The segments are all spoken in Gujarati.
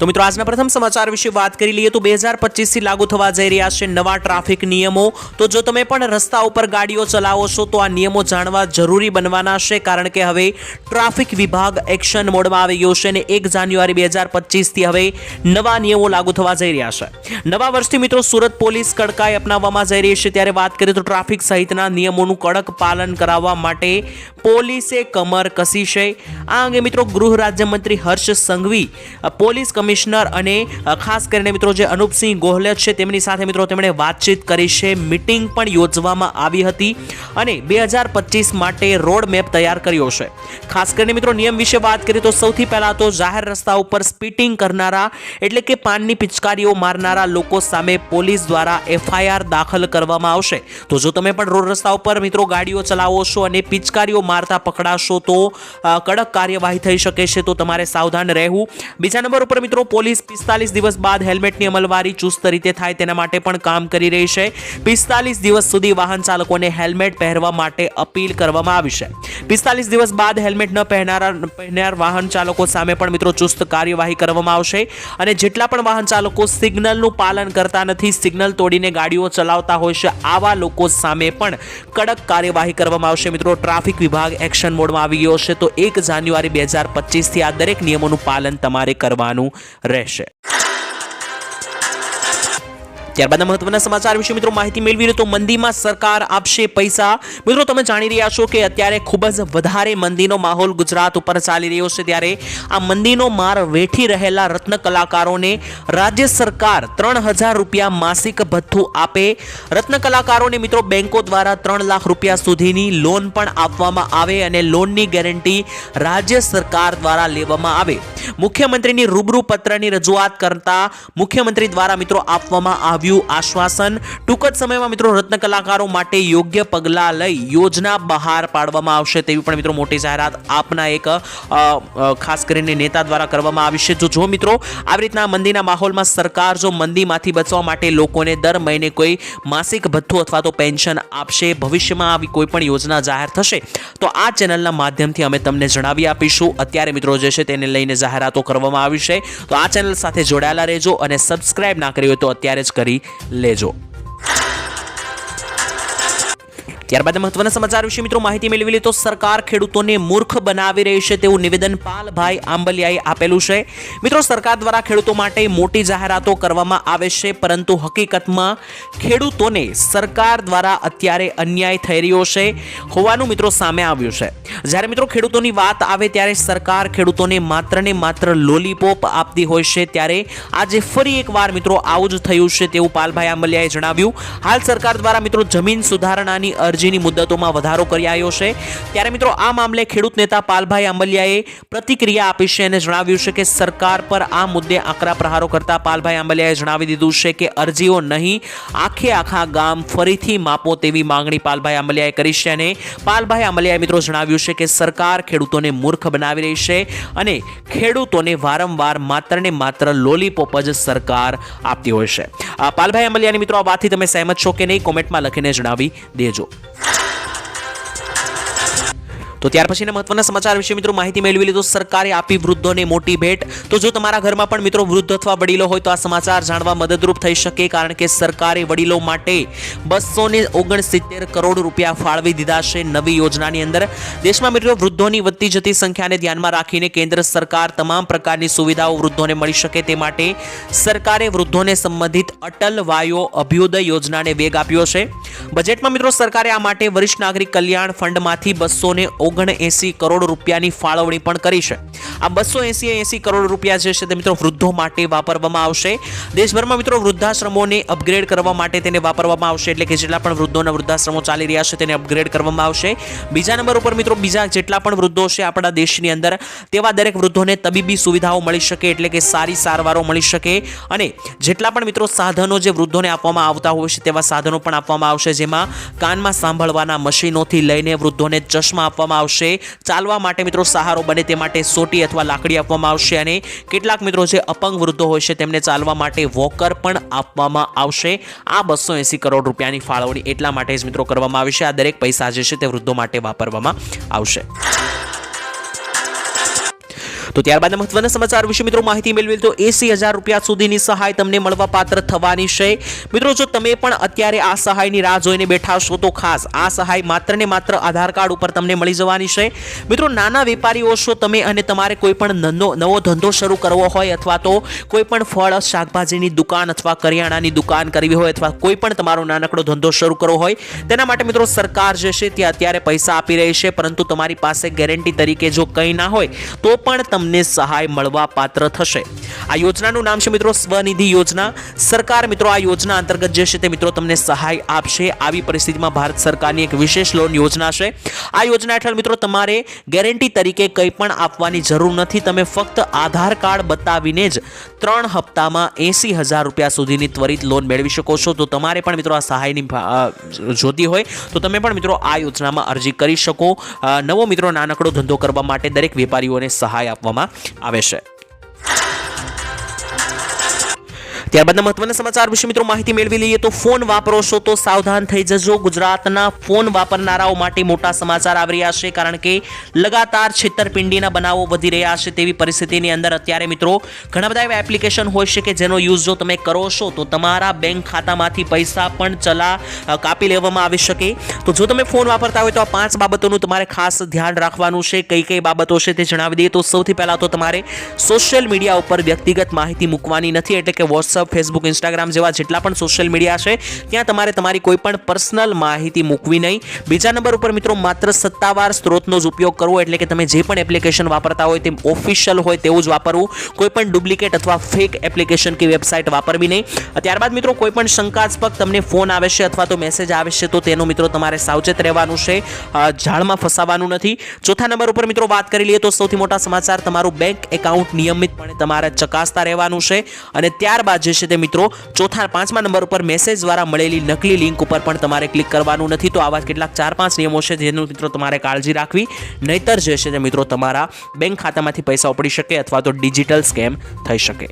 તો મિત્રો, આજના પ્રથમ સમાચાર વિશે વાત કરી લઈએ તો બે હજાર પચીસથી લાગુ થવા જઈ રહ્યા છે નવા ટ્રાફિક નિયમો. તો જો તમે પણ રસ્તા ઉપર ગાડીઓ ચલાવો છો, તો આ નિયમો જાણવા જરૂરી બનવાના છે, કારણ કે હવે ટ્રાફિક વિભાગ એક્શન મોડમાં આવી ગયો છે અને એક જાન્યુઆરી બે હજાર પચીસથી હવે નવા નિયમો લાગુ થવા જઈ રહ્યા છે. નવા વર્ષથી મિત્રો, સુરત પોલીસ કડકાઈ અપનાવવામાં જઈ રહી છે. ત્યારે વાત કરીએ તો ટ્રાફિક સહિતના નિયમોનું કડક પાલન કરાવવા માટે પોલીસે કમર કસી છે. આ અંગે મિત્રો, ગૃહ રાજ્યમંત્રી Harsh Sanghavi, police police commissioner અને ખાસ કરીને મિત્રો જે અનુપસિંહ ગોહલે છે, તેમની સાથે મિત્રો તેમણે વાતચીત કરી છે. મિટિંગ પણ યોજવામાં આવી હતી અને બે હજાર પચીસ માટે રોડ મેપ તૈયાર કર્યો છે. ખાસ કરીને મિત્રો નિયમ વિશે વાત કરીએ તો સૌથી પહેલાં તો જાહેર રસ્તા ઉપર સ્પીટિંગ કરનારા, એટલે કે પાનની પિચકારીઓ મારનારા લોકો સામે પોલીસ દ્વારા એફઆઈઆર દાખલ કરવામાં આવશે. તો જો તમે પણ રોડ રસ્તા ઉપર મિત્રો ગાડીઓ ચલાવો છો અને પિચકારીઓ મારતા પકડાશો તો કડક કાર્યવાહી થઈ શકે છે, તો તમારે સાવધાન રહેવું. બીજા નંબર ઉપર મિત્રો પોલીસ પિસ્તાલીસ દિવસ બાદ હેલ્મેટની અમલવારી ચુસ્ત રીતે થાય તેના માટે પણ કામ કરી રહી છે. પિસ્તાલીસ દિવસ સુધી વાહન ચાલકોને હેલ્મેટ પહેરવા માટે અપીલ કરવામાં આવી છે. પિસ્તાલીસ દિવસ બાદ હેલ્મેટ ન પહેરનારા પહેરનાર વાહન ચાલકો સામે પણ મિત્રો ચુસ્ત કાર્યવાહી કરવામાં આવશે અને જેટલા પણ વાહન ચાલકો સિગ્નલનું પાલન કરતા નથી, સિગ્નલ તોડીને ગાડીઓ ચલાવતા હોય છે, આવા લોકો સામે પણ કડક કાર્યવાહી કરવામાં આવશે. મિત્રો, ટ્રાફિક વિભાગ એક્શન મોડમાં આવી ગયો છે. તો એક જાન્યુઆરી બે હજાર પચીસથી આ દરેક નિયમોનું પાલન તમારે કરવાનું રહેશે. ત્યારબાદ મહત્વના સમાચાર વિશે મિત્રો માહિતી મેળવી તો મંદીમાં સરકાર આપશે પૈસા. મિત્રો તમે જાણી રહ્યા છો કે અત્યારે ખૂબ જ વધારે મંદીનો માહોલ ગુજરાત ઉપર ચાલી રહ્યો છે ત્યારે આ મંદીનો માર વેઠી રહેલા રત્ન કલાકારોને રાજ્ય સરકાર ત્રણ હજાર રૂપિયા માસિક ભથ્થું આપે. રત્ન કલાકારોને મિત્રો બેંકો દ્વારા ત્રણ લાખ રૂપિયા સુધીની લોન પણ આપવામાં આવે અને લોનની ગેરંટી રાજ્ય સરકાર દ્વારા લેવામાં આવે. મુખ્યમંત્રીની રૂબરૂ પત્રની રજૂઆત કરતા મુખ્યમંત્રી દ્વારા મિત્રો આપવામાં આવ્યું આશ્વાસન. ટૂંક જ સમયમાં મિત્રો રત્ન કલાકારો માટે યોગ્ય પગલાં લઈ યોજના બહાર પાડવામાં આવશે તેવી પણ મિત્રો મોટી જાહેરાત આપના એક ખાસ કરીને નેતા દ્વારા કરવામાં આવી છે. જો જો મિત્રો આવી રીતના મંદીના માહોલમાં સરકાર જો મંદીમાંથી બચવા માટે લોકોને દર મહિને કોઈ માસિક ભથ્થું અથવા તો પેન્શન આપશે, ભવિષ્યમાં આવી કોઈ પણ યોજના જાહેર થશે, તો આ ચેનલના માધ્યમથી અમે તમને જણાવી આપીશું. અત્યારે મિત્રો જે છે તેને લઈને જાહેરાતો કરવામાં આવી છે. તો આ ચેનલ સાથે જોડાયેલા રહેજો અને સબસ્ક્રાઇબ ના કરી હોય તો અત્યારે જ કરી લેજો. ત્યારબાદ મહત્વના સમાચાર વિશે મિત્રો માહિતી મેળવી લે તો સરકાર ખેડૂતોને મૂર્ખ બનાવી રહી છે તેવું નિવેદન પાલભાઈ આંબલિયાએ આપેલું છે. મિત્રો, સરકાર દ્વારા ખેડૂતો માટે મોટી જાહેરાતો કરવામાં આવે છે, પરંતુ હકીકતમાં ખેડૂતોને સરકાર દ્વારા અત્યારે અન્યાય થઈ રહ્યો છે હોવાનું મિત્રો સામે આવ્યું છે. જ્યારે મિત્રો ખેડૂતોની વાત આવે ત્યારે સરકાર ખેડૂતોને માત્ર ને માત્ર લોલીપોપ આપતી હોય છે, ત્યારે આજે ફરી એકવાર મિત્રો આવું જ થયું છે તેવું પાલભાઈ આંબલિયાએ જણાવ્યું. હાલ સરકાર દ્વારા મિત્રો જમીન સુધારણાની અરજીની મુદ્દતોમાં વધારો કરી આવ્યો છે. ત્યારે મિત્રો, આ મામલે ખેડૂત નેતા પાલભાઈ આંબલિયાએ પ્રતિક્રિયા આપી છે અને જણાવ્યું છે કે સરકાર પર આ મુદ્દે આકરા પ્રહારો કરતા પાલભાઈ આંબલિયાએ જણાવી દીધું છે કે અરજીઓ નહીં, આખે આખા ગામ ફરીથી માપો તેવી માંગણી પાલભાઈ આંબલિયાએ કરી છે અને પાલભાઈ આંબલિયાએ મિત્રો જણાવ્યું છે કે સરકાર ખેડૂતોને મૂર્ખ બનાવી રહી છે અને ખેડૂતોને વારંવાર માત્ર ને માત્ર લોલીપોપ જ સરકાર આપતી હોય છે. પાલભાઈ આંબલિયાની મિત્રો, આ વાતથી તમે સહેમત છો કે નહીં, કોમેન્ટમાં લખીને જણાવી દેજો. તો ત્યાર પછીના મહત્વના સમાચાર વિશે મિત્રો માહિતી મેળવી લીધો. સરકારે આપી વૃદ્ધોને મોટી ભેટ. તો જો તમારા ઘરમાં પણ મિત્રો વૃદ્ધ અથવા વડીલો હોય તો આ સમાચાર જાણવા મદદરૂપ થઈ શકે કારણ કે સરકારે વડીલો માટે બસો ઓગણસિત્તેર કરોડ રૂપિયા ફાળવી દીધા છે નવી યોજનાની અંદર. દેશમાં મિત્રો વૃદ્ધોની વધતી જતી સંખ્યાને ધ્યાનમાં રાખીને કેન્દ્ર સરકાર તમામ પ્રકારની સુવિધાઓ વૃદ્ધોને મળી શકે તે માટે સરકારે વૃદ્ધોને સંબંધિત અટલ વાયો અભ્યુદય યોજનાને વેગ આપ્યો છે. બજેટમાં મિત્રો સરકારે આ માટે વરિષ્ઠ નાગરિક કલ્યાણ ફંડમાંથી બસો ઓગણ એસી કરોડ રૂપિયાની ફાળવણી પણ કરી છે. આ બસો એંસી એસી કરોડ રૂપિયા જે છે તે મિત્રો વૃદ્ધો માટે વાપરવામાં આવશે. દેશભરમાં મિત્રો વૃદ્ધાશ્રમોને અપગ્રેડ કરવા માટે તેને વાપરવામાં આવશે, એટલે કે જેટલા પણ વૃદ્ધોના વૃદ્ધાશ્રમો ચાલી રહ્યા છે તેને અપગ્રેડ કરવામાં આવશે. બીજા નંબર ઉપર મિત્રો બીજા જેટલા પણ વૃદ્ધો છે આપણા દેશની અંદર, તેવા દરેક વૃદ્ધોને તબીબી સુવિધાઓ મળી શકે, એટલે કે સારી સારવારો મળી શકે. અને જેટલા પણ મિત્રો સાધનો જે વૃદ્ધોને આપવામાં આવતા હોય છે તેવા સાધનો પણ આપવામાં આવશે, જેમાં કાનમાં સાંભળવાના મશીનોથી લઈને વૃદ્ધોને ચશ્મા આપવામાં આવશે. ચાલવા માટે મિત્રો સહારો બને તે માટે સોટી અથવા લાકડી આપવામાં આવશે અને કેટલાક મિત્રો જે અપંગ વૃદ્ધો હોય છે તેમને ચાલવા માટે વોકર પણ આપવામાં આવશે. આ બસો એંસી કરોડ રૂપિયાની ફાળવણી એટલા માટે જ મિત્રો કરવામાં આવી છે. આ દરેક પૈસા જે છે તે વૃદ્ધો માટે વાપરવામાં આવશે. તો ત્યારબાદ મહત્વના સમાચાર વિશે મિત્રો માહિતી મેળવી તો એસી હજાર રૂપિયા સુધીની સહાય તમને મળવા પાત્ર થવાની છે. મિત્રો, જો તમે પણ અત્યારે આ સહાયની રાહ જોઈને બેઠા છો તો ખાસ આ સહાય માત્ર ને માત્ર આધાર કાર્ડ ઉપર તમને મળી જવાની છે. મિત્રો, નાના વેપારીઓ છો તમે અને તમારે કોઈ પણ ધંધો નવો ધંધો શરૂ કરવો હોય અથવા તો કોઈ પણ ફળ, શાકભાજીની દુકાન અથવા કરિયાણાની દુકાન કરવી હોય અથવા કોઈ પણ તમારો નાનકડો ધંધો શરૂ કરવો હોય, તેના માટે મિત્રો સરકાર જે છે તે અત્યારે પૈસા આપી રહી છે. પરંતુ તમારી પાસે ગેરંટી તરીકે જો કંઈ ના હોય, તો પણ તમને સહાય મળવા પાત્ર થશે. આ યોજનાનું નામ છે મિત્રો સ્વનિધિ યોજના. સરકાર મિત્રો આ યોજના અંતર્ગત જે છે તે મિત્રો તમને સહાય આપશે. આવી પરિસ્થિતિમાં ભારત સરકારની એક વિશેષ લોન યોજના છે. આ યોજના હેઠળ મિત્રો તમારે ગેરંટી તરીકે કંઈ પણ આપવાની જરૂર નથી. તમે ફક્ત આધાર કાર્ડ બતાવીને જ ત્રણ હપ્તામાં એંસી હજાર રૂપિયા સુધીની ત્વરિત લોન મેળવી શકો છો. તો તમારે પણ મિત્રો આ સહાયની જોતી હોય, તો તમે પણ મિત્રો આ યોજનામાં અરજી કરી શકો. નવો મિત્રો નાનકડો ધંધો કરવા માટે દરેક વેપારીઓને સહાય આપવામાં આવે છે. ત્યારબાદના મહત્વના સમાચાર વિશે મિત્રો માહિતી મેળવી લઈએ તો ફોન વાપરો છો તો સાવધાન થઈ જજો. ગુજરાતના ફોન વાપરનારાઓ માટે મોટા સમાચાર આવી રહ્યા છે કારણ કે લગાતાર છેતરપિંડીના બનાવો વધી રહ્યા છે તેવી પરિસ્થિતિની અંદર અત્યારે મિત્રો ઘણા બધા એવા એપ્લિકેશન હોય છે કે જેનો યુઝ જો તમે કરો છો તો તમારા બેંક ખાતામાંથી પૈસા પણ ચલા કાપી લેવામાં આવી શકે. તો જો તમે ફોન વાપરતા હોય તો આ પાંચ બાબતોનું તમારે ખાસ ધ્યાન રાખવાનું છે. કઈ કઈ બાબતો છે તે જણાવી દઈએ. તો સૌથી પહેલાં તો તમારે સોશિયલ મીડિયા ઉપર વ્યક્તિગત માહિતી મૂકવાની નથી. એટલે કે વોટ્સઅપ ફેસબુક, ઇન્સ્ટાગ્રામ જેવા જેટલા પણ સોશિયલ મીડિયા છે, ત્યાં તમારે તમારી કોઈ પણ પર્સનલ માહિતી મૂકવી નહીં. બીજા નંબર ઉપર મિત્રો માત્ર સત્તાવાર સ્ત્રોતનો જ ઉપયોગ કરવો એટલે કે તમે જે પણ એપ્લિકેશન વાપરતા હોય તે ઓફિશિયલ હોય તેવું જ વાપરવું. કોઈ પણ ડુપ્લિકેટ અથવા ફેક એપ્લિકેશન કે વેબસાઇટ વાપરવી નહીં. ત્યારબાદ મિત્રો કોઈ પણ શંકાસ્પદ તમને ફોન આવે છે અથવા તો મેસેજ આવે છે તો તેનો મિત્રો તમારે સાવચેત રહેવાનું છે. ઝાડમાં ફસાવાનું નથી. ચોથા નંબર ઉપર મિત્રો વાત કરી લઈએ તો સૌથી મોટા સમાચાર તમારું બેંક એકાઉન્ટ નિયમિતપણે તમારે ચકાસતા રહેવાનું છે. અને ત્યારબાદ જે તે મિત્રો. ચોથા પાંચમા નંબર ઉપર મેસેજ દ્વારા મળેલી નકલી લિંક ઉપર પણ તમારે ક્લિક કરવાનું નથી. તો આવા કેટલાક ચાર પાંચ નિયમો છે જેનું મિત્રો તમારે કાળજી રાખવી. નહીતર જે છે તે મિત્રો તમારા બેંક ખાતામાંથી પૈસા ઉપડી શકે અથવા તો ડિજિટલ સ્કેમ થઈ શકે.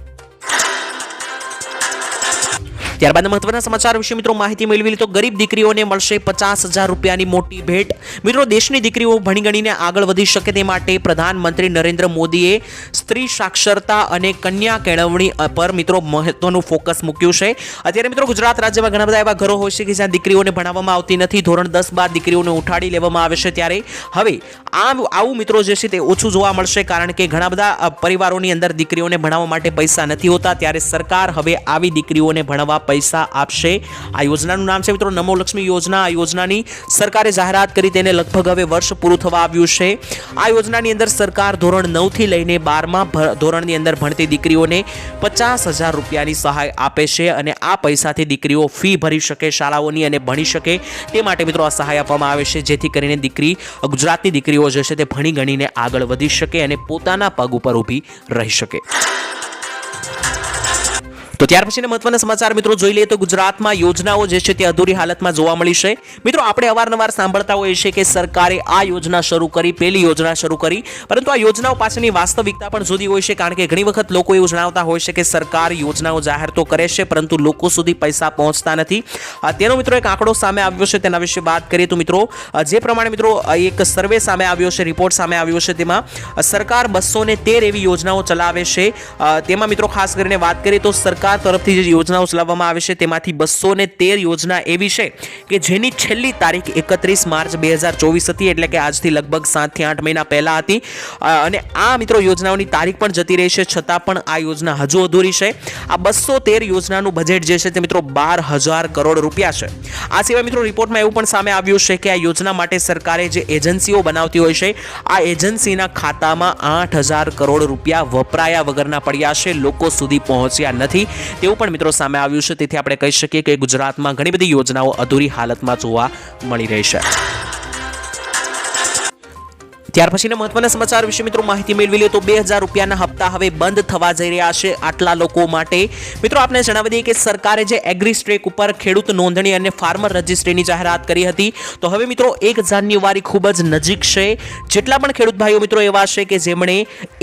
ત્યારબાદ મહત્વના સમાચાર વિશે મિત્રો માહિતી મેળવી તો ગરીબ દીકરીઓને મળશે પચાસ હજાર રૂપિયાની મોટી ભેટ. મિત્રો, દેશની દીકરીઓ ભણી ગણીને આગળ વધી શકે તે માટે પ્રધાનમંત્રી નરેન્દ્ર મોદીએ સ્ત્રી સાક્ષરતા અને કન્યા કેળવણી પર મિત્રો મહત્વનું ફોકસ મૂક્યું છે. અત્યારે મિત્રો ગુજરાત રાજ્યમાં ઘણા બધા એવા ઘરો હોય છે કે જ્યાં દીકરીઓને ભણાવવામાં આવતી નથી. ધોરણ દસ બાદ દીકરીઓને ઉઠાડી લેવામાં આવે છે ત્યારે હવે આ આવું મિત્રો જે છે તે ઓછું જોવા મળશે કારણ કે ઘણા બધા પરિવારોની અંદર દીકરીઓને ભણાવવા માટે પૈસા નથી હોતા. ત્યારે સરકાર હવે આવી દીકરીઓને ભણવા પૈસા આપશે. આ યોજનાનું નામ છે મિત્રો નમો લક્ષ્મી યોજના. આ યોજનાની સરકારે જાહેરાત કરી તેને લગભગ હવે વર્ષ પૂરું થવા આવ્યું છે. આ યોજનાની અંદર સરકાર ધોરણ નવથી લઈને બારમા ધોરણની અંદર ભણતી દીકરીઓને પચાસ હજાર રૂપિયાની સહાય આપે છે અને આ પૈસાથી દીકરીઓ ફી ભરી શકે, શાળાઓની અને ભણી શકે. તે માટે મિત્રો આ સહાય આપવામાં આવે છે. જેથી કરીને દીકરી, ગુજરાતની દીકરીઓ જે છે તે ભણી ગણીને આગળ વધી શકે અને પોતાના પગ ઉપર ઊભી રહી શકે. તો ત્યાર પછીના મહત્વના સમાચાર મિત્રો જોઈ લઈએ તો ગુજરાતમાં યોજનાઓ જે છે તે અધૂરી હાલતમાં જોવા મળી છે. મિત્રો આપણે અવારનવાર સાંભળતા હોઈએ છીએ કે સરકારે આ યોજના શરૂ કરી, પેલી યોજના શરૂ કરી. પરંતુ આ યોજનાઓ પાછળની વાસ્તવિકતા પણ જુદી હોય છે કારણ કે ઘણી વખત લોકો એવું જણાવતા હોય છે કે સરકાર યોજનાઓ જાહેર તો કરે છે, પરંતુ લોકો સુધી પૈસા પહોંચતા નથી. તેનો મિત્રો એક આંકડો સામે આવ્યો છે તેના વિશે વાત કરીએ તો મિત્રો જે પ્રમાણે મિત્રો એક સર્વે સામે આવ્યો છે, રિપોર્ટ સામે આવ્યો છે તેમાં સરકાર બસો તેર એવી યોજનાઓ ચલાવે છે. તેમાં મિત્રો ખાસ કરીને વાત કરીએ તો સરકાર તરફથી જે યોજનાઓ ચલાવવામાં આવે છે, તેમાંથી બસો તેર યોજના એવી છે કે જેની છેલ્લી તારીખ એકત્રીસ માર્ચ બે હજાર ચોવીસ હતી, એટલે કે આજથી લગભગ સાતથી આઠ મહિના પહેલાં હતી. અને આ મિત્રો યોજનાઓની તારીખ પણ જતી રહી છે, છતાં પણ આ યોજના હજુ અધૂરી છે. આ બસો તેર યોજનાનું બજેટ જે છે તે મિત્રો બાર હજાર કરોડ રૂપિયા છે. આ સિવાય મિત્રો રિપોર્ટમાં એવું પણ સામે આવ્યું છે કે આ યોજના માટે સરકારે જે એજન્સીઓ બનાવતી હોય છે, આ એજન્સીના ખાતામાં આઠ હજાર કરોડ રૂપિયા વપરાયા વગરના પડ્યા છે, લોકો સુધી પહોંચ્યા નથી. તેવું પણ મિત્રો સામે આવ્યું છે. તેથી આપણે કહી શકીએ કે ગુજરાતમાં ઘણી બધી યોજનાઓ અધૂરી હાલતમાં જોવા મળી રહી છે. ત્યાર પછીના મહત્વના સમાચાર વિશે મિત્રો માહિતી મેળવી લે તો બે હજાર રૂપિયાના હપ્તા હવે બંધ થવા જઈ રહ્યા છે આટલા લોકો માટે. મિત્રો આપને જણાવી દઈએ કે સરકારે જે એગ્રી સ્ટ્રેક ઉપર ખેડૂત નોંધણી અને ફાર્મર રજિસ્ટ્રીની જાહેરાત કરી હતી, તો હવે મિત્રો એક જાન્યુઆરી ખૂબ જ નજીક છે. જેટલા પણ ખેડૂત ભાઈઓ મિત્રો એવા છે કે જેમણે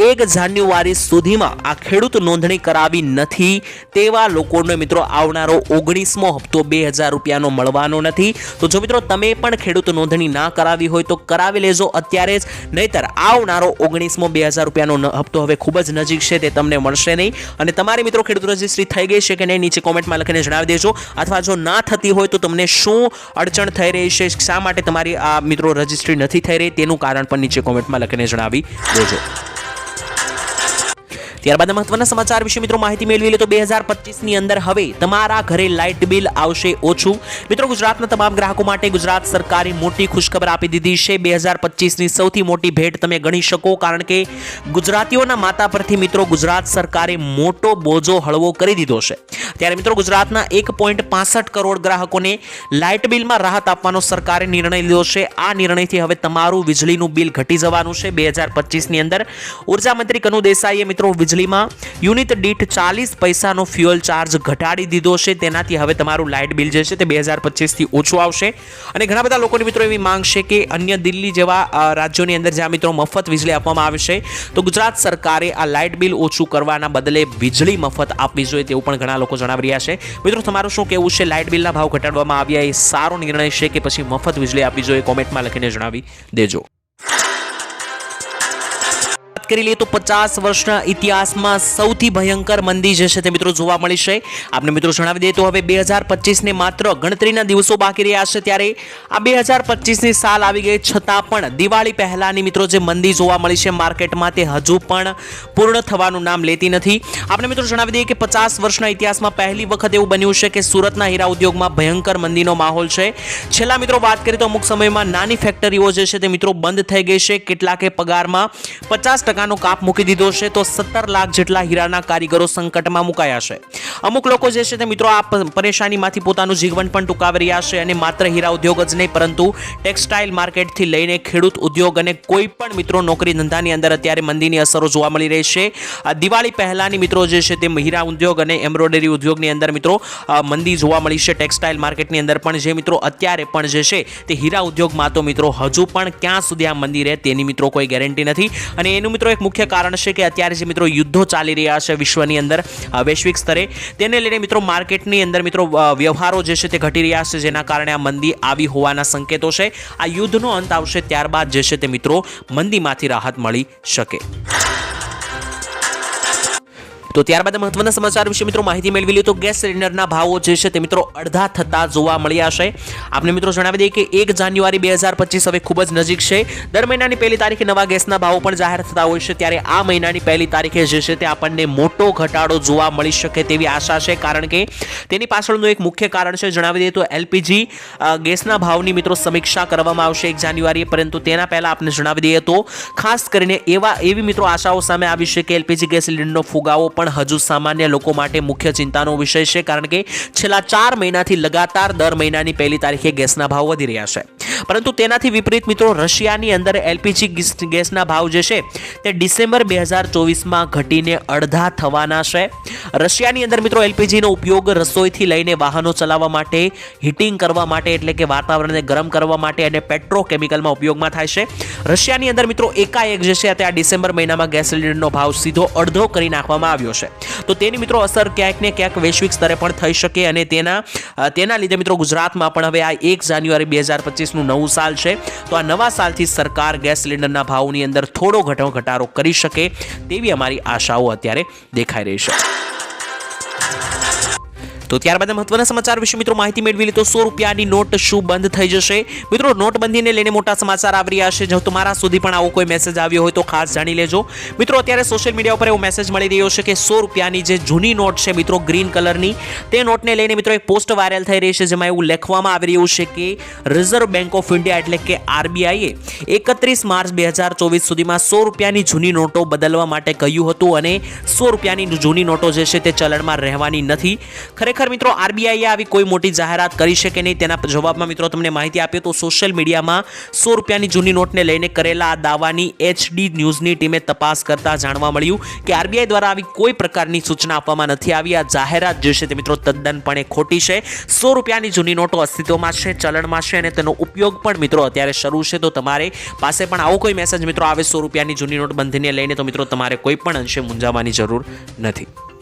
એક જાન્યુઆરી સુધીમાં આ ખેડૂત નોંધણી કરાવી નથી, તેવા લોકોને મિત્રો આવનારો ઓગણીસમો હપ્તો બે હજાર રૂપિયાનો મળવાનો નથી. તો જો મિત્રો તમે પણ ખેડૂત નોંધણી ના કરાવી હોય તો કરાવી લેજો. અત્યારે જ નહીતર આવનારો ઓગણીસમો બે હજાર રૂપિયાનો હપ્તો હવે ખૂબ જ નજીક છે, તે તમને મળશે નહીં. અને તમારી મિત્રો ખેડૂત રજિસ્ટ્રી થઈ ગઈ છે કે નહીં, નીચે કોમેન્ટમાં લખીને જણાવી દેજો. અથવા જો ના થતી હોય તો તમને શું અડચણ થઈ રહી છે, શા માટે તમારી આ મિત્રો રજિસ્ટ્રી નથી થઈ રહી, તેનું કારણ પણ નીચે કોમેન્ટમાં લખીને જણાવી દેજો. ત્યારબાદ મહત્વના સમાચાર વિશે મિત્રો માહિતી મેળવી લે તો બે હજાર પચીસની અંદર હવે તમારા ઘરે લાઇટ બિલ આવશે ઓછું. મિત્રો ગુજરાતના તમામ ગ્રાહકો માટે ગુજરાત સરકારે મોટી ખુશખબર આપી દીધી છે. બે હજાર પચીસની સૌથી મોટી ભેટ તમે ગણી શકો કારણ કે ગુજરાતીઓના માતા પરથી મિત્રો ગુજરાત સરકારે મોટો બોજો હળવો કરી દીધો છે. ત્યારે મિત્રો ગુજરાતના એક કરોડ ગ્રાહકોને લાઇટ બિલમાં રાહત આપવાનો સરકારે નિર્ણય લીધો છે. આ નિર્ણયથી હવે તમારું વીજળીનું બિલ ઘટી જવાનું છે. બે હજાર પચીસની અંદર ઊર્જા મંત્રી કનુ દેસાઈએ મિત્રો વીજળીમાં યુનિટ દીઠ ચાલીસ પૈસાનો ફ્યુઅલ ચાર્જ ઘટાડી દીધો છે. તેનાથી હવે તમારું લાઇટ બિલ જે છે તે બે હજાર પચીસથી ઓછું આવશે. અને ઘણા બધા લોકોની મિત્રો એવી માંગ છે કે અન્ય દિલ્હી જેવા રાજ્યોની અંદર જ્યાં મિત્રો મફત વીજળી આપવામાં આવે છે, તો ગુજરાત સરકારે આ લાઇટ બિલ ઓછું કરવાના બદલે વીજળી મફત આપવી જોઈએ તેવું પણ ઘણા લોકો જણાવી રહ્યા છે. મિત્રો, તમારું શું કહેવું છે? લાઇટ બિલના ભાવ ઘટાડવામાં આવ્યા એ સારો નિર્ણય છે કે પછી મફત વીજળી આપવી જોઈએ? કોમેન્ટમાં લખીને જણાવી દેજો. કરી લઈએ તો પચાસ વર્ષના ઇતિહાસમાં સૌથી ભયંકર મંદી જે છે તે મિત્રો જોવા મળી છે આપને મિત્રો જણાવી દઈએ તો હવે બે હજાર પચીસને માત્ર ગણતરીના દિવસો બાકી રહ્યા છે ત્યારે આ બે હજાર પચીસની સાલ આવી ગઈ છતાં પણ દિવાળી પહેલાંની મિત્રો જે મંદી જોવા મળી છે માર્કેટમાં તે હજુ પણ પૂર્ણ થવાનું નામ લેતી નથી. આપણે મિત્રો જણાવી દઈએ કે પચાસ વર્ષના ઇતિહાસમાં પહેલી વખત એવું બન્યું છે કે સુરતના હીરા ઉદ્યોગમાં ભયંકર મંદીનો માહોલ છે. છેલ્લા મિત્રો વાત કરીએ તો અમુક સમયમાં નાની ફેક્ટરીઓ જે છે તે મિત્રો બંધ થઈ ગઈ છે. કેટલાકે પગારમાં પચાસ ટકાનો કાપ મૂકી દીધો છે, તો સત્તર લાખ જેટલા હીરાના કારીગરો સંકટમાં મુકાયા છે. અમુક લોકો જે છે તે મિત્રો આ પરેશાનીમાંથી પોતાનું જીવન પણ ટૂંકાવી રહ્યા છે અને માત્ર હીરા ઉદ્યોગ જ નહીં, પરંતુ ટેક્સટાઇલ માર્કેટથી લઈને ખેડૂત ઉદ્યોગ અને કોઈ પણ મિત્રો નોકરી ધંધાની અંદર અત્યારે મંદીની અસરો જોવા મળી રહી છે. આ દિવાળી પહેલાની મિત્રો જે છે તે હીરા ઉદ્યોગ અને એમ્બ્રોઇડરી ઉદ્યોગની અંદર મિત્રો મંદી જોવા મળી છે ટેક્સટાઇલ માર્કેટની અંદર. પણ જે મિત્રો અત્યારે પણ જે છે તે હીરા ઉદ્યોગમાં તો મિત્રો હજુ પણ ક્યાં સુધી આ મંદી રહે તેની મિત્રો કોઈ ગેરંટી નથી. અને એનું મિત્રો એક મુખ્ય કારણ છે કે અત્યારે જે મિત્રો યુદ્ધો ચાલી રહ્યા છે વિશ્વની અંદર વૈશ્વિક સ્તરે, તેને લઈને મિત્રો માર્કેટની અંદર મિત્રો વ્યવહારો જે છે તે ઘટી રહ્યા છે, જેના કારણે આ મંદી આવી હોવાના સંકેતો છે. આ યુદ્ધનો અંત આવશે ત્યારબાદ જે છે તે મિત્રો મંદીમાંથી રાહત મળી શકે. તો ત્યારબાદ મહત્વના સમાચાર વિશે મિત્રો માહિતી મેળવી લઈએ તો ગેસ સિલિન્ડરના ભાવો જે છે તે મિત્રો અડધા થતા જોવા મળ્યા છે. આપને મિત્રો જણાવી દઈએ કે એક જાન્યુઆરી બે હજાર પચીસ હવે ખૂબ જ નજીક છે. દર મહિનાની પહેલી તારીખે નવા ગેસના ભાવો પણ જાહેર થતા હોય છે. ત્યારે આ મહિનાની પહેલી તારીખે જે છે તે આપણને મોટો ઘટાડો જોવા મળી શકે તેવી આશા છે. કારણ કે તેની પાછળનું એક મુખ્ય કારણ છે. જણાવી દઈએ તો એલપીજી ગેસના ભાવની મિત્રો સમીક્ષા કરવામાં આવશે એક જાન્યુઆરીએ. પરંતુ તેના પહેલાં આપણે જણાવી દઈએ તો ખાસ કરીને એવા એવી મિત્રો આશાઓ સામે આવી છે કે એલપીજી ગેસ સિલિન્ડરનો ફુગાવો પણ હજુ સામાન્ય લોકો માટે મુખ્ય ચિંતાનો વિષય છે, કારણ કે છેલ્લા ચાર મહિનાથી લગાતાર દર મહિનાની પહેલી તારીખે ગેસના ભાવ વધી રહ્યા છે. પરંતુ તેનાથી વિપરીત મિત્રો, રશિયાની અંદર એલપીજી ગેસના ભાવ જે છે, તે ડિસેમ્બર બે હજાર ચોવીસમાં ઘટીને અડધા થવાના છે. રશિયાની અંદર મિત્રો, એલપીજીનો ઉપયોગ રસોઈથી લઈને વાહનો ચલાવવા માટે, હીટિંગ કરવા માટે, એટલે કે વાતાવરણને ગરમ કરવા માટે અને પેટ્રોકેમિકલમાં ઉપયોગમાં થાય છે. રશિયાની અંદર મિત્રો, એકાએક જે છે આ ડિસેમ્બર મહિનામાં ગેસ સિલિન્ડરનો ભાવ સીધો અડધો કરી નાખવામાં આવ્યો છે તો તેની મિત્રો અસર ક્યાંક ને ક્યાંક વૈશ્વિક સ્તરે પણ થઈ શકે અને તેના તેના લીધે મિત્રો ગુજરાતમાં પણ હવે આ એક જાન્યુઆરી બે હજાર પચીસનું નવું સાલ છે. તો આ નવા સાલથી સરકાર ગેસ સિલિન્ડરના ભાવની અંદર થોડો ઘટો ઘટાડો કરી શકે તેવી અમારી આશાઓ અત્યારે દેખાઈ રહી છે. તો ત્યારબાદ મહત્વના સમાચાર વિશે મિત્રો માહિતી મેળવી લી તો સો રૂપિયાની નોટ શું બંધ થઈ જશે. મિત્રો નોટબંધીને લઈને મોટા સમાચાર આવી રહ્યા છે. જો તમારા સુધી પણ આવો કોઈ મેસેજ આવ્યો હોય તો ખાસ જાણી લેજો. મિત્રો, અત્યારે સોશિયલ મીડિયા ઉપર એવો મેસેજ મળી રહ્યો છે કે સો રૂપિયાની જે જૂની નોટ છે મિત્રો ગ્રીન કલરની તે નોટને લઈને મિત્રો એક પોસ્ટ વાયરલ થઈ રહી છે જેમાં એવું લખવામાં આવી રહ્યું છે કે રિઝર્વ બેંક ઓફ ઇન્ડિયા એટલે કે આરબીઆઈએ એકત્રીસ માર્ચ બે હજાર ચોવીસ સુધીમાં સો રૂપિયાની જૂની નોટો બદલવા માટે કહ્યું હતું અને સો રૂપિયાની જૂની નોટો જે છે તે ચલણમાં રહેવાની નથી. ખરેખર ખરેખર મિત્રો, આરબીઆઈએ આવી કોઈ મોટી જાહેરાત કરી છે કે નહીં તેના જવાબમાં મિત્રો તમને માહિતી આપીએ તો સોશિયલ મીડિયામાં સો રૂપિયાની જૂની નોટને લઈને કરેલા આ દાવાની એચડી ન્યૂઝની ટીમે તપાસ કરતા જાણવા મળ્યું કે આરબીઆઈ દ્વારા આવી કોઈ પ્રકારની સૂચના આપવામાં નથી આવી. આ જાહેરાત જે છે તે મિત્રો તદ્દનપણે ખોટી છે. સો રૂપિયાની જૂની નોટો અસ્તિત્વમાં છે, ચલણમાં છે અને તેનો ઉપયોગ પણ મિત્રો અત્યારે શરૂ છે. તો તમારે પાસે પણ આવો કોઈ મેસેજ મિત્રો આવે સો રૂપિયાની જૂની નોટ બંધીને લઈને તો મિત્રો તમારે કોઈ પણ અંશે મૂંઝાવાની જરૂર નથી.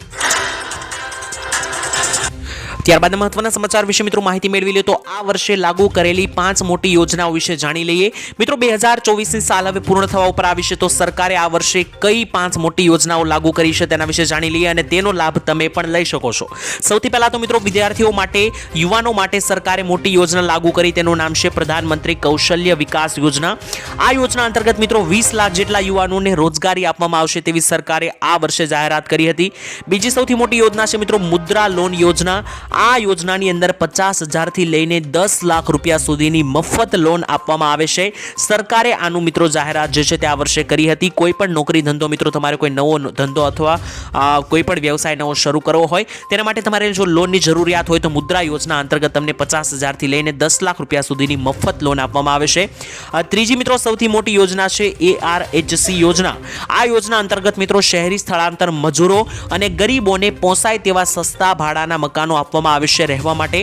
ત્યારબાદ મહત્વના સમાચાર વિશે મિત્રો માહિતી મેળવી લે તો આ વર્ષે લાગુ કરેલી પાંચ મોટી યોજનાઓ વિશે જાણી લઈએ. મિત્રો, બે હજાર ચોવીસની સાલ હવે પૂર્ણ થવા ઉપર આવી છે તો સરકારે આ વર્ષે કઈ પાંચ મોટી યોજનાઓ લાગુ કરી છે તેના વિશે જાણી લઈએ અને તેનો લાભ તમે પણ લઈ શકો છો. સૌથી પહેલા તો મિત્રો વિદ્યાર્થીઓ માટે, યુવાનો માટે સરકારે મોટી યોજના લાગુ કરી. તેનું નામ છે પ્રધાનમંત્રી કૌશલ્ય વિકાસ યોજના. આ યોજના અંતર્ગત મિત્રો વીસ લાખ જેટલા યુવાનોને રોજગારી આપવામાં આવશે તેવી સરકારે આ વર્ષે જાહેરાત કરી હતી. બીજી સૌથી મોટી યોજના છે મિત્રો મુદ્રા લોન યોજના. આ યોજનાની અંદર પચાસ હજારથી લઈને દસ લાખ રૂપિયા સુધીની મફત લોન આપવામાં આવે છે. સરકારે આનું મિત્રો જાહેરાત જે છે તે આ વર્ષે કરી હતી. કોઈ પણ નોકરી ધંધો મિત્રો, તમારે કોઈ નવો ધંધો અથવા કોઈ પણ વ્યવસાય નવો શરૂ કરવો હોય, તેના માટે તમારે જો લોનની જરૂરિયાત હોય તો મુદ્રા યોજના અંતર્ગત તમને પચાસ હજારથી લઈને દસ લાખ રૂપિયા સુધીની મફત લોન આપવામાં આવે છે. ત્રીજી મિત્રો, સૌથી મોટી યોજના છે એ આર એચસી યોજના. આ યોજના અંતર્ગત મિત્રો, શહેરી સ્થળાંતર મજૂરો અને ગરીબોને પોસાય તેવા સસ્તા ભાડાના મકાનો આપવામાં આવે છે રહેવા માટે.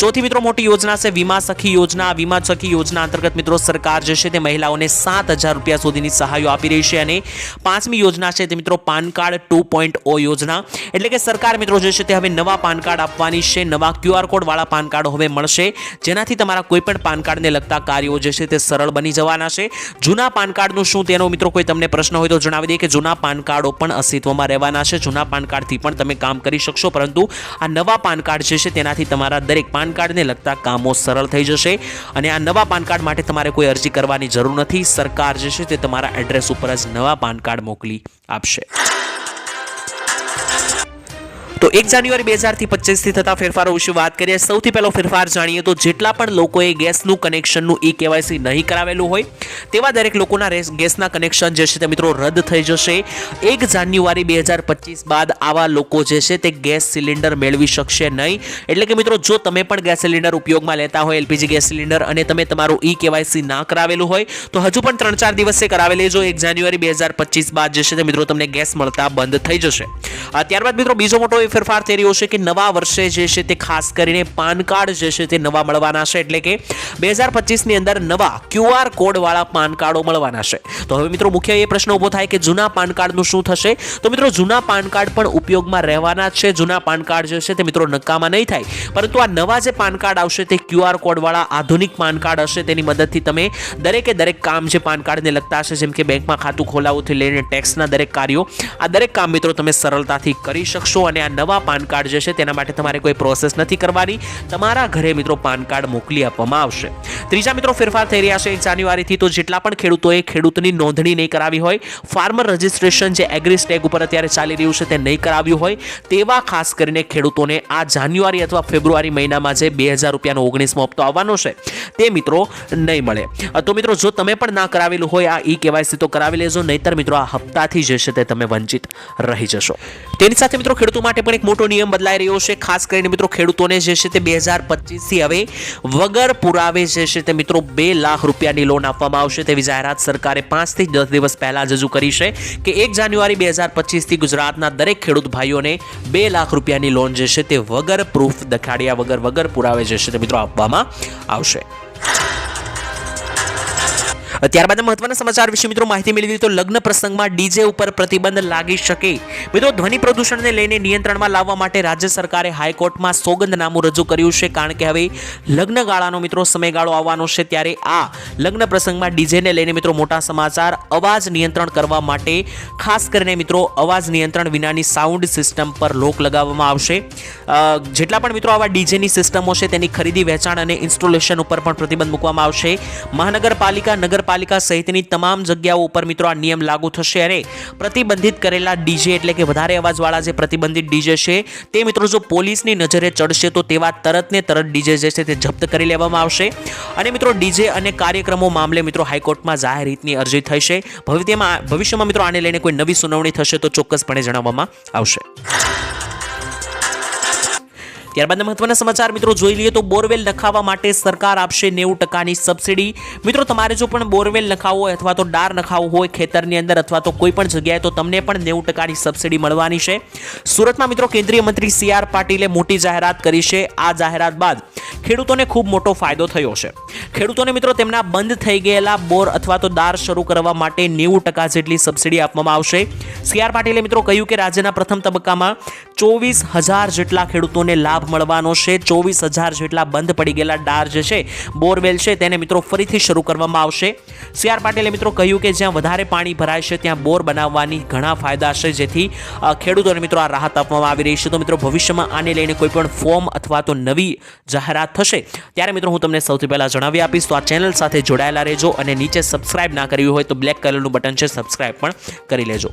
ચોથી મિત્રો મોટી યોજના છે, વીમા સખી યોજના. વીમા સખી યોજના અંતર્ગત મિત્રો સરકાર જે છે તે મહિલાઓને સાત હજાર રૂપિયા સુધીની સહાયો આપી રહી છે અને પાંચમી યોજના છે તે મિત્રો PAN card two point O યોજના. એટલે કે સરકાર મિત્રો જે છે તે હવે નવા પાન કાર્ડ આપવાની છે, નવા ક્યુઆર કોડવાળા પાન કાર્ડ હવે મળશે. જેનાથી તમારા કોઈપણ પાન કાર્ડને લગતા કાર્યો જે છે તે સરળ બની જવાના છે. જૂના પાન કાર્ડનું શું તેનો મિત્રો કોઈ તમને પ્રશ્ન હોય તો જણાવી દઈએ કે જૂના પાન કાર્ડો પણ અસ્તિત્વમાં રહેવાના છે. જૂના પાન કાર્ડથી પણ તમે કામ કરી શકશો, પરંતુ આ નવા પાન કાર્ડ જે છે, તેનાથી તમારા દરેક પાન કાર્ડને લગતા કામો સરળ થઈ જશે અને આ નવા પાન કાર્ડ માટે તમારે કોઈ અરજી કરવાની જરૂર નથી. સરકાર જે છે, તે તમારા એડ્રેસ ઉપર જ નવા પાન કાર્ડ મોકલી આપશે. તો એક જાન્યુઆરી બે હજારથી પચીસથી થતા ફેરફારો વિશે વાત કરીએ. સૌથી પહેલો ફેરફાર જાણીએ તો જેટલા પણ લોકોએ ગેસનું કનેક્શનનું ઈ કેવાયસી નહીં કરાવેલું હોય, તેવા દરેક લોકોના ગેસના કનેક્શન જે છે તે મિત્રો રદ થઈ જશે. એક જાન્યુઆરી બે હજાર પચીસ બાદ આવા લોકો જે છે તે ગેસ સિલિન્ડર મેળવી શકશે નહીં. એટલે કે મિત્રો, જો તમે પણ ગેસ સિલિન્ડર ઉપયોગમાં લેતા હોય, એલપીજી ગેસ સિલિન્ડર, અને તમે તમારું ઈ કેવાયસી ના કરાવેલું હોય, તો હજુ પણ ત્રણ ચાર દિવસે કરાવી લેજો. એક જાન્યુઆરી બે હજાર પચીસ બાદ જે છે તે મિત્રો તમને ગેસ મળતા બંધ થઈ જશે. ત્યારબાદ મિત્રો બીજો મોટો ફેરફાર થઈ રહ્યો છે કે નવા વર્ષે જે છે તે ખાસ કરીને પાન કાર્ડ જે છે તે નવા મળવાના છે. એટલે કે બે હજાર પચીસની અંદર નવા ક્યુઆર કોડવાળા પાન કાર્ડો મળવાના છે. તો હવે મિત્રો મુખ્ય એ પ્રશ્ન ઊભો થાય કે જૂના પાન કાર્ડનું શું થશે? તો મિત્રો જૂના પાન કાર્ડ પણ ઉપયોગમાં રહેવાના છે. જૂના પાન કાર્ડ જે છે તે મિત્રો નક્કામાં નહીં થાય. પરંતુ આ નવા જે પાન કાર્ડ આવશે તે ક્યુઆર કોડવાળા આધુનિક પાન કાર્ડ હશે. તેની મદદથી તમે દરેકે દરેક કામ જે પાન કાર્ડને લગતા હશે, જેમ કે બેંકમાં ખાતું ખોલાવવાથી લઈને ટેક્સના દરેક કાર્યો, આ દરેક કામ મિત્રો તમે સરળતાથી કરી શકશો અને આ નવા પાન કાર્ડ જે છે તેના માટે તમારે કોઈ પ્રોસેસ નથી કરવાની. તમારા ઘરે મિત્રો પાન કાર્ડ મોકલી આપવામાં આવશે. ત્રીજા મિત્રો ફેરફાર થઈ રહ્યા છે જાન્યુઆરીથી તો જેટલા પણ ખેડૂતોએ ખેડૂતની નોંધણી નહીં કરાવી હોય ફાર્મર રજિસ્ટ્રેશન જે એગ્રી સ્ટેગ ઉપર અત્યારે ચાલી રહ્યું છે તે નહીં કરાવ્યું હોય, તેવા ખાસ કરીને ખેડૂતોને આ જાન્યુઆરી અથવા ફેબ્રુઆરી મહિનામાં જે બે હજાર રૂપિયાનો ઓગણીસમો હપ્તો આવવાનો છે, તે મિત્રો નહીં મળે. તો મિત્રો જો તમે પણ ના કરાવેલું હોય, આ ઈ કેવાયસી તો કરાવી લેજો, નહીતર મિત્રો આ હપ્તાથી જે છે તે તમે વંચિત રહી જશો. તેની સાથે મિત્રો ખેડૂતો માટે પણ એક મોટો નિયમ બદલાઈ રહ્યો છે. ખાસ કરીને મિત્રો ખેડૂતોને જે છે તે બે હજાર પચીસથી હવે વગર પુરાવે જે છે તે મિત્રો બે લાખ રૂપિયાની લોન આપવામાં આવશે. તેવી જાહેરાત સરકારે પાંચથી દસ દિવસ પહેલાં જ રજૂ કરી છે કે એક જાન્યુઆરી બે હજાર પચીસથી ગુજરાતના દરેક ખેડૂત ભાઈઓને બે લાખ રૂપિયાની લોન જે છે તે વગર પ્રૂફ દેખાડ્યા વગર વગર પુરાવે જે છે તે મિત્રો આપવામાં આવશે. ત્યારબાદ મહત્વના સમાચાર વિશે મિત્રો માહિતી મેળવી તો લગ્ન પ્રસંગમાં ડીજે ઉપર પ્રતિબંધ લાગી શકે. મિત્રો ધ્વનિ પ્રદૂષણને લઈને નિયંત્રણમાં લાવવા માટે રાજ્ય સરકારે હાઈકોર્ટમાં સોગંદનામું રજૂ કર્યું છે કારણ કે હવે લગ્ન ગાળાનો મિત્રો સમયગાળો આવવાનો છે ત્યારે આ લગ્ન પ્રસંગમાં ડીજેને લઈને મિત્રો મોટા સમાચાર, અવાજ નિયંત્રણ કરવા માટે ખાસ કરીને મિત્રો અવાજ નિયંત્રણ વિનાની સાઉન્ડ સિસ્ટમ પર લોક લગાવવામાં આવશે. જેટલા પણ મિત્રો આવા ડીજેની સિસ્ટમો છે તેની ખરીદી, વેચાણ અને ઇન્સ્ટોલેશન ઉપર પણ પ્રતિબંધ મૂકવામાં આવશે. મહાનગરપાલિકા, નગરપાલિકા સહિતની તમામ જગ્યાઓ ઉપર મિત્રો આ નિયમ લાગુ થશે અને પ્રતિબંધિત કરેલા ડીજે એટલે કે વધારે અવાજવાળા જે પ્રતિબંધિત ડીજે છે, તે મિત્રો જો પોલીસની નજરે ચડશે તો તેવા તરતને તરત ડીજે જે છે તે જપ્ત કરી લેવામાં આવશે. અને મિત્રો ડીજે અને કાર્યક્રમો મામલે મિત્રો હાઈકોર્ટમાં જાહેર હિતની અરજી થશે. ભવિષ્યમાં ભવિષ્યમાં મિત્રો આને લઈને કોઈ નવી સુનાવણી થશે તો ચોક્કસપણે જણાવવામાં આવશે. ત્યારબાદ મહત્વના સમાચાર મિત્રો જોઈ લઈએ તો બોરવેલ નખાવવા માટે સરકાર આપશે નેવું ટકાની સબસિડી. મિત્રો, તમારે જો પણ બોરવેલ નખાવવો હોય અથવા તો ડાર નખાવવો હોય ખેતરની અંદર અથવા તો કોઈ પણ જગ્યાએ, તો તમને પણ નેવું ટકાની સબસિડી મળવાની છે. સુરતમાં મિત્રો, કેન્દ્રીય મંત્રી સી આર પાટીલે મોટી જાહેરાત કરી છે. આ જાહેરાત બાદ ખેડૂતોને ખૂબ મોટો ફાયદો થયો છે. ખેડૂતોને મિત્રો, તેમના બંધ થઈ ગયેલા બોર અથવા તો દાર શરૂ કરવા માટે નેવું ટકા જેટલી સબસિડી આપવામાં આવશે. સી આર પાટીલે મિત્રો કહ્યું કે રાજ્યના પ્રથમ તબક્કામાં ચોવીસ હજાર જેટલા ખેડૂતોને લાભ મળવાનો છે. ચોવીસ હજાર જેટલા બંધ પડી ગયેલા ડાર જે છે, બોરવેલ છે, તેને મિત્રો ફરીથી શરૂ કરવામાં આવશે. સી આર પાટીલે મિત્રો કહ્યું કે જ્યાં વધારે પાણી ભરાય છે, ત્યાં બોર બનાવવાની ઘણા ફાયદા છે. જેથી ખેડૂતોને મિત્રો આ રાહત આપવામાં આવી રહી છે. તો મિત્રો ભવિષ્યમાં આને લઈને કોઈ પણ ફોર્મ અથવા તો નવી જાહેરાત થશે, ત્યારે મિત્રો હું તમને સૌથી પહેલાં જણાવી આપીશ. તો આ ચેનલ સાથે જોડાયેલા રહેજો અને નીચે સબસ્ક્રાઇબ ના કર્યું હોય તો બ્લેક કલરનું બટન છે, સબસ્ક્રાઇબ પણ કરી લેજો.